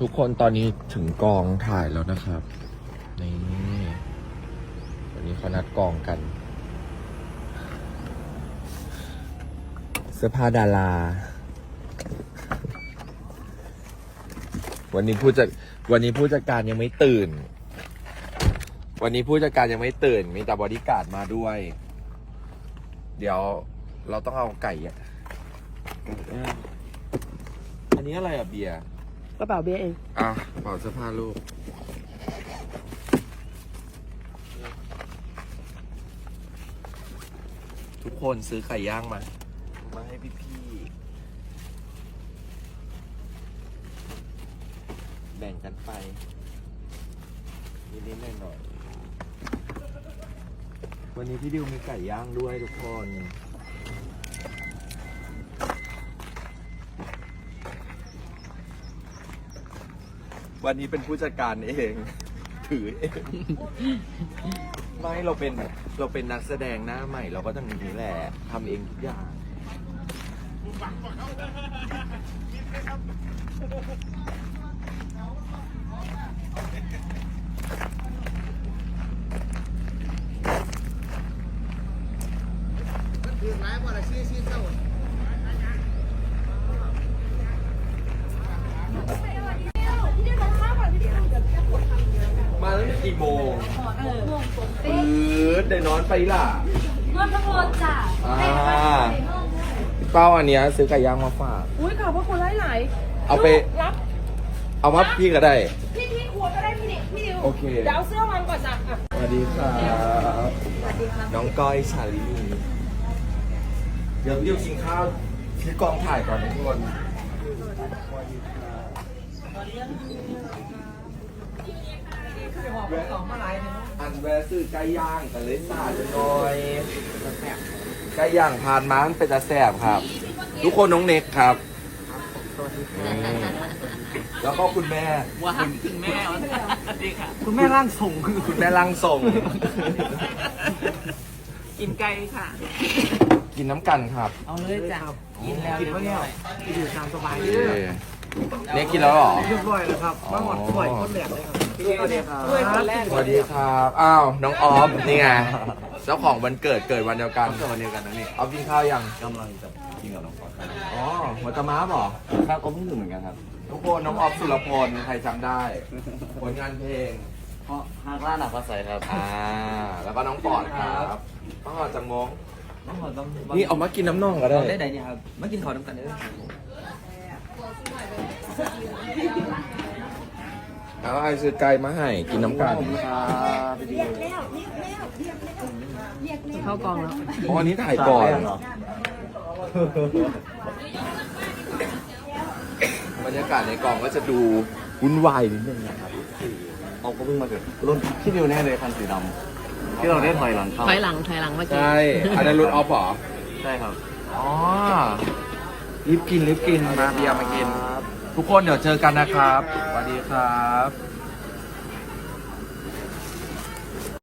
ทุกคนตอนนี้ถึงกองถ่ายแล้วนะครับ นี่วันนี้เขานัดกองกัน เสื้อผ้าดารา วันนี้ผู้จัดวันนี้ผู้จัดการยังไม่ตื่น วันนี้ผู้จัดการยังไม่ตื่น มีแต่บอดี้การ์ดมาด้วย เดี๋ยวเราต้องเอาไก่อะอันนี้อะไรอะเบียร์ กระเป๋าเบียร์เองอะเป่าเสื้อผ้าลูก ทุกคนซื้อไก่ย่างมา มาให้พี่ๆแบ่งกันไป นิดๆหน่อยๆวันนี้พี่ดิวมีไก่ย่างด้วยทุกคน วันนี้เป็นผู้จัดการเอง ถือเองไม่เราเป็นเราเป็นนักแสดงหน้าใหม่ เราก็ต้องอย่างนี้แหละทำเองทุกอย่างมาตั้งแต่กี่ โมงปื๊ดได้นอนไปล่ะนวดทั้งหมดจ้ะอ่าเป้าอันเนี้ยซื้อไก่ย่างมาฝาก อุ้ยขอบพระคุณหลายเอาไป รับ เอามาพี่ก็ได้ พี่ที่ครัวก็ได้พี่ดิพี่ดิวโอเค เดี๋ยวเอาเสื้อวางก่อนจ้ะอะสวัสดีครับน้องก้อยชาลีนีเดี๋ยวพี่ดิวกินข้าวที่กองถ่ายก่อนทุกคน อันแวะซื้อไก่ย่างกันเลยสาจะน้อยไก่ย่างผ่านมามันเป็นจะแสบครับ ทุกคนน้องเน็กครับนี่แล้วก็คุณแม่ว้าวคุณแม่สวัสดีค่ะ คุณแม่ร่างทรงคุณแม่ลังส่ง กินไก่ค่ะ กินน้ำกันครับเอาเลยจ้ะกินแล้วกินว่าเนี่ยกินอยู่ตามสบายเออเนี่ยกินแล้วเหรอเรียบร้อยแล้วครับมาหมดบ่อยคนแหลกเลยครับ สวัสดีครับด้วยคนแรกสวัสดีครับ อ้าว น้องออฟ นี่ไง เจ้าของวันเกิดเกิดวันเดียวกันวันเดียวกันนะนี่ออฟกินข้าวยังกำลังจะกินกับน้องฟอสครับอ๋อหัวตะม้าบอครับก็เพิ่งถึงเหมือนกันครับ ทุกคนน้องออฟสุรพล ใครจำได้ ผลงานเพลง เพราะฮากล้าหนักภาษาครับ อ่า แล้วก็น้องปอดครับป้าจังมงน้องขอต้องนี่เอามากินน้ำน่องก็ได้ได้ไหนเนี่ยครับมากินข้าวน้ำกันได้ไหม เอาไอ้ซื้อไก่มาให้กินน้ำกันครับพี่ดิวเข้ากองแล้วอ๋ออันนี้ถ่ายก่อนบรรยากาศในกองก็จะดูวุ่นวายนิดนึงนะครับเอาก็เพิ่งมาเกิดรุ่นพี่ดิวแน่เลยคันสีดำที่เราได้ถอยหลังเข้าถอยหลังถอยหลังเมื่อกี้ใช่อันนั้นรถออฟเหรอใช่ครับอ๋อรีบกินรีบกินมาเบียร์มากิน ทุกคนเดี๋ยวเจอกันนะครับสวัสดี ครับ